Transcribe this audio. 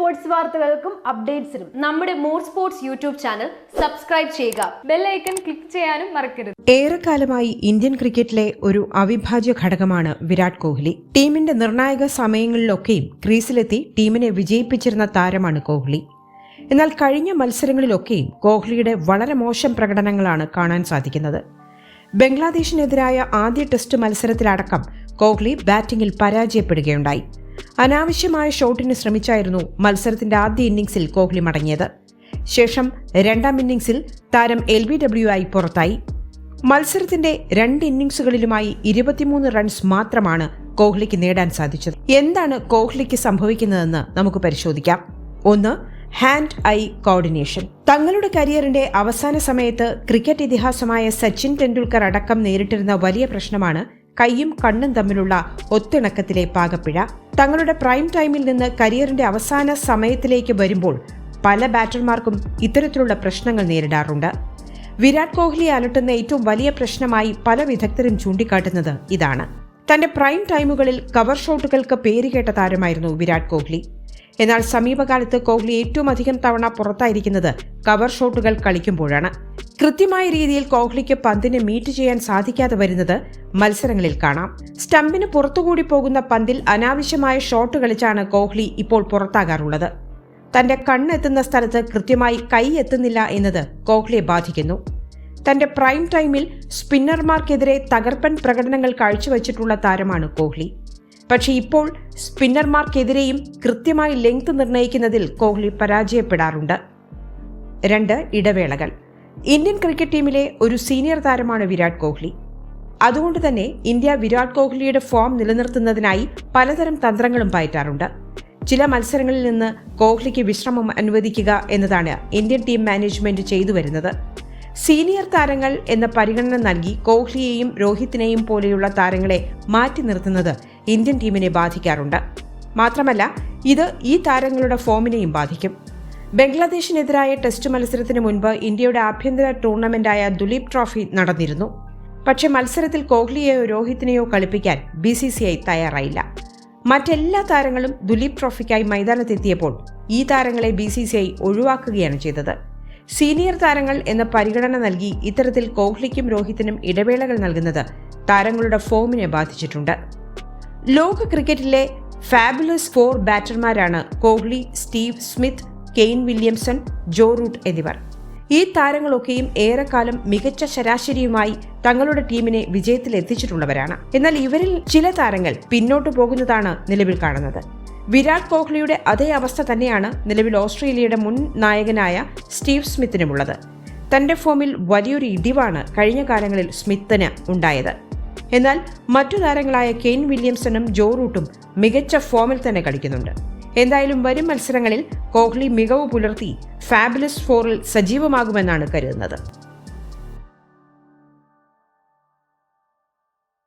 Sports വാർത്തകൾക്കും അപ്ഡേറ്റ്സിനും നമ്മുടെ more sports YouTube channel subscribe ചെയ്യുക. ബെല്ലൈക്കൺ ക്ലിക്ക് ചെയ്യാനും മറക്കരുത്. ഏറെക്കാലമായി ഇന്ത്യൻ ക്രിക്കറ്റിലെ ഒരു അവിഭാജ്യ ഘടകമാണ് വിരാട് കോഹ്ലി. ടീമിന്റെ നിർണായക സമയങ്ങളിലൊക്കെയും ക്രീസിലെത്തി ടീമിനെ വിജയിപ്പിച്ചിരുന്ന താരമാണ് കോഹ്ലി. എന്നാൽ കഴിഞ്ഞ മത്സരങ്ങളിലൊക്കെയും കോഹ്ലിയുടെ വളരെ മോശം പ്രകടനങ്ങളാണ് കാണാൻ സാധിക്കുന്നത്. ബംഗ്ലാദേശിനെതിരായ ആദ്യ ടെസ്റ്റ് മത്സരത്തിലടക്കം കോഹ്ലി ബാറ്റിംഗിൽ പരാജയപ്പെടുകയുണ്ടായി. അനാവശ്യമായ ഷോട്ടിന് ശ്രമിച്ചായിരുന്നു മത്സരത്തിന്റെ ആദ്യ ഇന്നിംഗ്സിൽ കോഹ്ലി മടങ്ങിയത്. ശേഷം രണ്ടാം ഇന്നിംഗ്സിൽ താരം എൽ ബി ഡബ്ല്യു ആയി പുറത്തായി. മത്സരത്തിന്റെ രണ്ട് ഇന്നിംഗ്സുകളിലുമായി ഇരുപത്തിമൂന്ന് റൺസ് മാത്രമാണ് കോഹ്ലിക്ക് നേടാൻ സാധിച്ചത്. എന്താണ് കോഹ്ലിക്ക് സംഭവിക്കുന്നതെന്ന് നമുക്ക് പരിശോധിക്കാം. ഒന്ന് ഹാൻഡ് ഐ കോർഡിനേഷൻ തങ്ങളുടെ കരിയറിന്റെ അവസാന സമയത്ത് ക്രിക്കറ്റ് ഇതിഹാസമായ സച്ചിൻ ടെണ്ടുൽക്കർ അടക്കം നേരിട്ടിരുന്ന വലിയ പ്രശ്നമാണ് കൈയും കണ്ണും തമ്മിലുള്ള ഒത്തിണക്കത്തിലെ പാകപ്പിഴ. തങ്ങളുടെ പ്രൈം ടൈമിൽ നിന്ന് കരിയറിന്റെ അവസാന സമയത്തിലേക്ക് വരുമ്പോൾ പല ബാറ്റർമാർക്കും ഇത്തരത്തിലുള്ള പ്രശ്നങ്ങൾ നേരിടാറുണ്ട്. വിരാട് കോഹ്ലിയെ അലട്ടുന്ന ഏറ്റവും വലിയ പ്രശ്നമായി പല വിദഗ്ധരും ചൂണ്ടിക്കാട്ടുന്നത് ഇതാണ്. തന്റെ പ്രൈം ടൈമുകളിൽ കവർ ഷോട്ടുകൾക്ക് പേരുകേട്ട താരമായിരുന്നു വിരാട് കോഹ്ലി. എന്നാൽ സമീപകാലത്ത് കോഹ്ലി ഏറ്റവും അധികം തവണ പുറത്തായിരിക്കുന്നത് കവർ ഷോട്ടുകൾ കളിക്കുമ്പോഴാണ്. കൃത്യമായ രീതിയിൽ കോഹ്ലിക്ക് പന്തിനെ മീറ്റ് ചെയ്യാൻ സാധിക്കാതെ വരുന്നത് മത്സരങ്ങളിൽ കാണാം. സ്റ്റമ്പിന് പുറത്തുകൂടി പോകുന്ന പന്തിൽ അനാവശ്യമായ ഷോട്ട് കളിച്ചാണ് കോഹ്ലി ഇപ്പോൾ പുറത്താകാറുള്ളത്. തന്റെ കണ്ണെത്തുന്ന സ്ഥലത്ത് കൃത്യമായി കൈ എത്തുന്നില്ല എന്നത് കോഹ്ലിയെ ബാധിക്കുന്നു. തന്റെ പ്രൈം ടൈമിൽ സ്പിന്നർമാർക്കെതിരെ തകർപ്പൻ പ്രകടനങ്ങൾ കാഴ്ചവെച്ചിട്ടുള്ള താരമാണ് കോഹ്ലി. പക്ഷേ ഇപ്പോൾ സ്പിന്നർമാർക്കെതിരെയും കൃത്യമായി ലെങ്ത് നിർണയിക്കുന്നതിൽ കോഹ്ലി പരാജയപ്പെടാറുണ്ട്. രണ്ട് ഇടവേളകൾ. ഇന്ത്യൻ ക്രിക്കറ്റ് ടീമിലെ ഒരു സീനിയർ താരമാണ് വിരാട് കോഹ്ലി. അതുകൊണ്ട് തന്നെ ഇന്ത്യ വിരാട് കോഹ്ലിയുടെ ഫോം നിലനിർത്തുന്നതിനായി പലതരം തന്ത്രങ്ങളും പയറ്റാറുണ്ട്. ചില മത്സരങ്ങളിൽ നിന്ന് കോഹ്ലിക്ക് വിശ്രമം അനുവദിക്കുക എന്നതാണ് ഇന്ത്യൻ ടീം മാനേജ്മെന്റ് ചെയ്തു വരുന്നത്. സീനിയർ താരങ്ങൾ എന്ന പരിഗണന നൽകി കോഹ്ലിയെയും രോഹിത്തിനെയും പോലെയുള്ള താരങ്ങളെ മാറ്റി നിർത്തുന്നത് ഇന്ത്യൻ ടീമിനെ ബാധിക്കാറുണ്ട്. മാത്രമല്ല ഇത് ഈ താരങ്ങളുടെ ഫോമിനെയും ബാധിക്കും. ബംഗ്ലാദേശിനെതിരായ ടെസ്റ്റ് മത്സരത്തിന് മുൻപ് ഇന്ത്യയുടെ ആഭ്യന്തര ടൂർണമെന്റായ ദുലീപ് ട്രോഫി നടന്നിരുന്നു. പക്ഷേ മത്സരത്തിൽ കോഹ്ലിയെയോ രോഹിത്തിനെയോ കളിപ്പിക്കാൻ ബി സി സി ഐ തയ്യാറായില്ല. മറ്റെല്ലാ താരങ്ങളും ദുലീപ് ട്രോഫിക്കായി മൈതാനത്തെത്തിയപ്പോൾ ഈ താരങ്ങളെ ബി സി സി ഐ ഒഴിവാക്കുകയാണ് ചെയ്തത്. സീനിയർ താരങ്ങൾ എന്ന പരിഗണന നൽകി ഇത്തരത്തിൽ കോഹ്ലിക്കും രോഹിത്തിനും ഇടവേളകൾ നൽകുന്നത് താരങ്ങളുടെ ഫോമിനെ ബാധിച്ചിട്ടുണ്ട്. ലോക ക്രിക്കറ്റിലെ fabulous four ബാറ്റർമാരാണ് Kohli Steve Smith Kane Williamson Joe Root എന്നിവർ. ഈ താരങ്ങളൊക്കെയും ഏറെക്കാലം മികച്ച ശരാശരിയുമായി തങ്ങളുടെ ടീമിനെ വിജയത്തിൽ എത്തിച്ചിട്ടുള്ളവരാണ് എന്നാൽ ഇവരിൽ ചില താരങ്ങൾ പിന്നോട്ടു പോകുന്നതാണ് നിലവിൽ കാണുന്നത്. വിരാട് കോഹ്ലിയുടെ അതേ അവസ്ഥ തന്നെയാണ് നിലവിൽ ഓസ്ട്രേലിയയുടെ മുൻ നായകനായ സ്റ്റീവ് സ്മിത്തിനുമുള്ളത്. തന്റെ ഫോമിൽ വലിയൊരു ഇടിവാണ് കഴിഞ്ഞ കാലങ്ങളിൽ സ്മിത്തിന് ഉണ്ടായത്. എന്നാൽ മറ്റു താരങ്ങളായ കെയ്ൻ വില്യംസണും ജോ റൂട്ടും മികച്ച ഫോമിൽ തന്നെ കളിക്കുന്നുണ്ട്. എന്തായാലും വരും മത്സരങ്ങളിൽ കോഹ്ലി മികവ് പുലർത്തി ഫാബുലസ് ഫോറിൽ സജീവമാകുമെന്നാണ് കരുതുന്നത്.